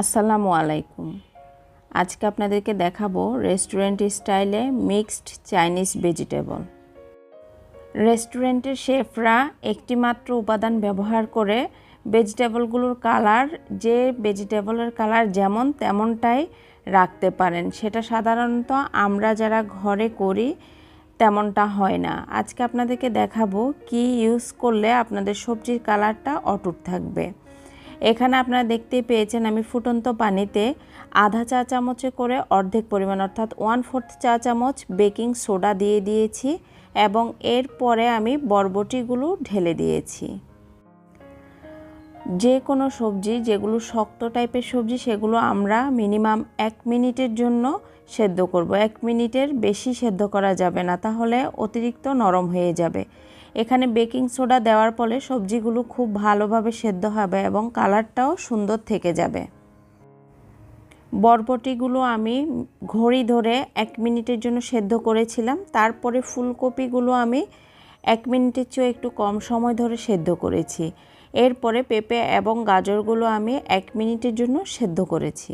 আসসালামু আলাইকুম। আজকে আপনাদেরকে দেখাবো রেস্টুরেন্ট স্টাইলে মিক্সড চাইনিজ ভেজিটেবল। রেস্টুরেন্টের শেফরা একটি মাত্র উপাদান ব্যবহার করে ভেজিটেবলগুলোর কালার, যে ভেজিটেবলের কালার যেমন তেমনটাই রাখতে পারেন। সেটা সাধারণত আমরা যারা ঘরে করি তেমনটা হয় না। আজকে আপনাদেরকে দেখাবো কি ইউজ করলে আপনাদের সবজির কালারটা অটুট থাকবে। এখানে আপনারা দেখতেই পেয়েছেন আমি ফুটন্ত পানিতে আধা চা চামচে করে অর্ধেক পরিমাণ, অর্থাৎ ওয়ান ফোর্থ চা চামচ বেকিং সোডা দিয়ে দিয়েছি এবং এরপরে আমি বরবটিগুলো ঢেলে দিয়েছি। যে কোনো সবজি, যেগুলো শক্ত টাইপের সবজি, সেগুলো আমরা মিনিমাম এক মিনিটের জন্য সেদ্ধ করব। এক মিনিটের বেশি সেদ্ধ করা যাবে না, তাহলে অতিরিক্ত নরম হয়ে যাবে। এখানে বেকিং সোডা দেওয়ার ফলে সবজিগুলো খুব ভালোভাবে সেদ্ধ হবে এবং কালারটাও সুন্দর থেকে যাবে। বরবটিগুলো আমি ঘড়ি ধরে এক মিনিটের জন্য সেদ্ধ করেছিলাম। তারপরে ফুলকপিগুলো আমি এক মিনিটের চেয়েও একটু কম সময় ধরে সেদ্ধ করেছি। এরপরে পেঁপে এবং গাজরগুলো আমি এক মিনিটের জন্য সেদ্ধ করেছি।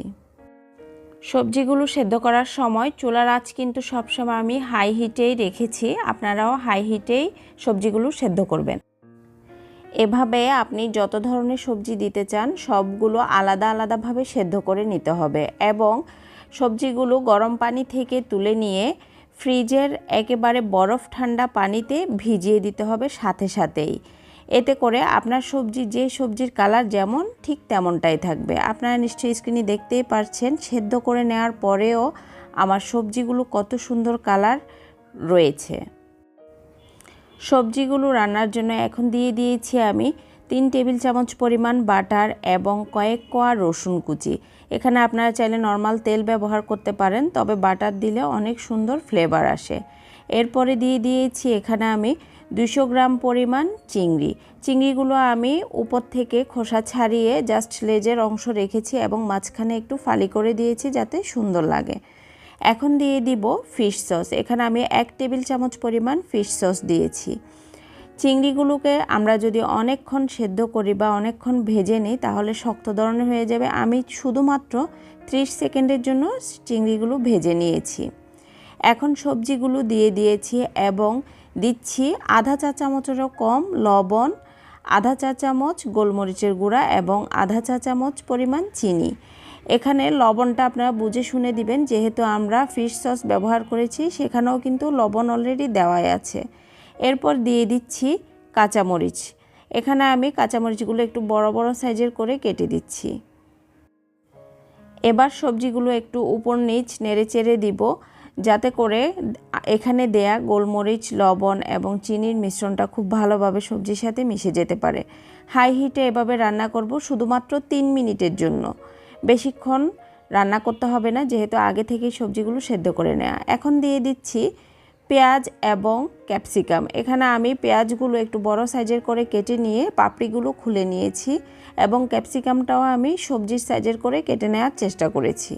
সবজিগুলো সেদ্ধ করার সময় চুলার আঁচ কিন্তু সবসময় আমি হাই হিটেই রেখেছি। আপনারাও হাই হিটেই সবজিগুলো সেদ্ধ করবেন। এভাবে আপনি যত ধরনের সবজি দিতে চান, সবগুলো আলাদা আলাদাভাবে সেদ্ধ করে নিতে হবে এবং সবজিগুলো গরম পানি থেকে তুলে নিয়ে ফ্রিজের একেবারে বরফ ঠান্ডা পানিতে ভিজিয়ে দিতে হবে সাথে সাথেই। এতে করে আপনার সবজি, যে সবজির কালার যেমন, ঠিক তেমনটাই থাকবে। আপনারা নিশ্চয়ই স্ক্রিনে দেখতেই পারছেন, সেদ্ধ করে নেওয়ার পরেও আমার সবজিগুলো কত সুন্দর কালার রয়েছে। সবজিগুলো রান্নার জন্য এখন দিয়ে দিয়েছি আমি তিন টেবিল চামচ পরিমাণ বাটার এবং কয়েক কোয়া রসুন কুচি। এখানে আপনারা চাইলে নর্মাল তেল ব্যবহার করতে পারেন, তবে বাটার দিলে অনেক সুন্দর ফ্লেভার আসে। এরপরে দিয়ে দিয়েছি এখানে আমি দুশো গ্রাম পরিমাণ চিংড়ি। চিংড়িগুলো আমি উপর থেকে খোসা ছাড়িয়ে জাস্ট লেজের অংশ রেখেছি এবং মাঝখানে একটু ফালি করে দিয়েছি যাতে সুন্দর লাগে। এখন দিয়ে দিব ফিশ সস। এখানে আমি এক টেবিল চামচ পরিমাণ ফিশ সস দিয়েছি। চিংড়িগুলোকে আমরা যদি অনেকক্ষণ সেদ্ধ করি বা অনেকক্ষণ ভেজে নিই, তাহলে শক্ত ধরনের হয়ে যাবে। আমি শুধুমাত্র 30 সেকেন্ডের জন্য চিংড়িগুলো ভেজে নিয়েছি। এখন সবজিগুলো দিয়ে দিয়েছি এবং দিচ্ছি আধা চা চামচেরও কম লবণ, আধা চা চামচ গোলমরিচের গুঁড়া এবং আধা চা চামচ পরিমাণ চিনি। এখানে লবণটা আপনারা বুঝে শুনে দিবেন, যেহেতু আমরা ফিশ সস ব্যবহার করেছি, সেখানেও কিন্তু লবণ অলরেডি দেওয়াই আছে। এরপর দিয়ে দিচ্ছি কাঁচামরিচ। এখানে আমি কাঁচামরিচগুলো একটু বড় বড় সাইজের করে কেটে দিচ্ছি। এবার সবজিগুলো একটু উপর নিচ নেড়ে চেড়ে দিব। যাতে করে এখানে দেয়া গোলমরিচ, লবণ এবং চিনির মিশ্রণটা খুব ভালোভাবে সবজির সাথে মিশে যেতে পারে। হাই হিটে এভাবে রান্না করব শুধুমাত্র তিন মিনিটের জন্য। বেশিক্ষণ রান্না করতে হবে না, যেহেতু আগে থেকেই সবজিগুলো সেদ্ধ করে নেওয়া এখন দিয়ে দিচ্ছি পেঁয়াজ এবং ক্যাপসিকাম। এখানে আমি পেঁয়াজগুলো একটু বড় সাইজের করে কেটে নিয়ে পাপড়িগুলো খুলে নিয়েছি এবং ক্যাপসিকামটাও আমি সবজির সাইজের করে কেটে নেওয়ার চেষ্টা করেছি।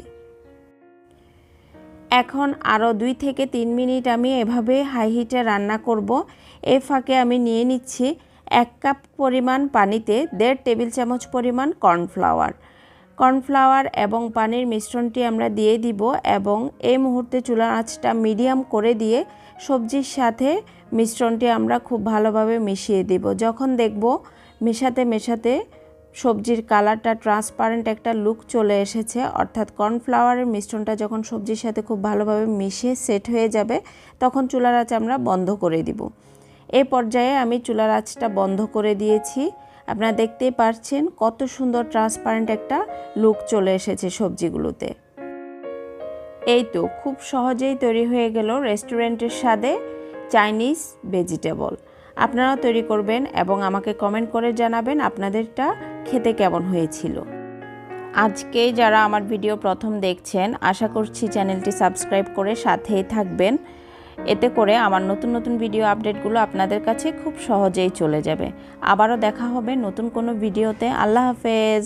এখন আরও দুই থেকে তিন মিনিট আমি এভাবে হাই হিটে রান্না করব। এ ফাঁকে আমি নিয়ে নিচ্ছি এক কাপ পরিমাণ পানিতে দেড় টেবিল চামচ পরিমাণ কর্নফ্লাওয়ার কর্নফ্লাওয়ার এবং পানির মিশ্রণটি আমরা দিয়ে দিব এবং এই মুহূর্তে চুলার আঁচটা মিডিয়াম করে দিয়ে সবজির সাথে মিশ্রণটি আমরা খুব ভালোভাবে মিশিয়ে দিব। যখন দেখব মেশাতে মেশাতে সবজির কালারটা ট্রান্সপারেন্ট একটা লুক চলে এসেছে। অর্থাৎ কর্নফ্লাওয়ারের মিশ্রণটা যখন সবজির সাথে খুব ভালোভাবে মিশে সেট হয়ে যাবে, তখন চুলার আঁচ আমরা বন্ধ করে দিব। এ পর্যায়ে আমি চুলার আঁচটা বন্ধ করে দিয়েছি। আপনারা দেখতেই পারছেন কত সুন্দর ট্রান্সপারেন্ট একটা লুক চলে এসেছে সবজিগুলোতে। এই তো খুব সহজেই তৈরি হয়ে গেল রেস্টুরেন্টের স্বাদে চাইনিজ ভেজিটেবল আপনারাও তৈরি করবেন এবং আমাকে কমেন্ট করে জানাবেন আপনাদেরটা খেতে কেমন হয়েছিল। আজকে যারা আমার ভিডিও প্রথম দেখছেন, আশা করছি চ্যানেলটি সাবস্ক্রাইব করে সাথেই থাকবেন। এতে করে আমার নতুন নতুন ভিডিও আপডেটগুলো আপনাদের কাছে খুব সহজেই চলে যাবে। আবারও দেখা হবে নতুন কোনো ভিডিওতে আল্লাহ হাফেজ!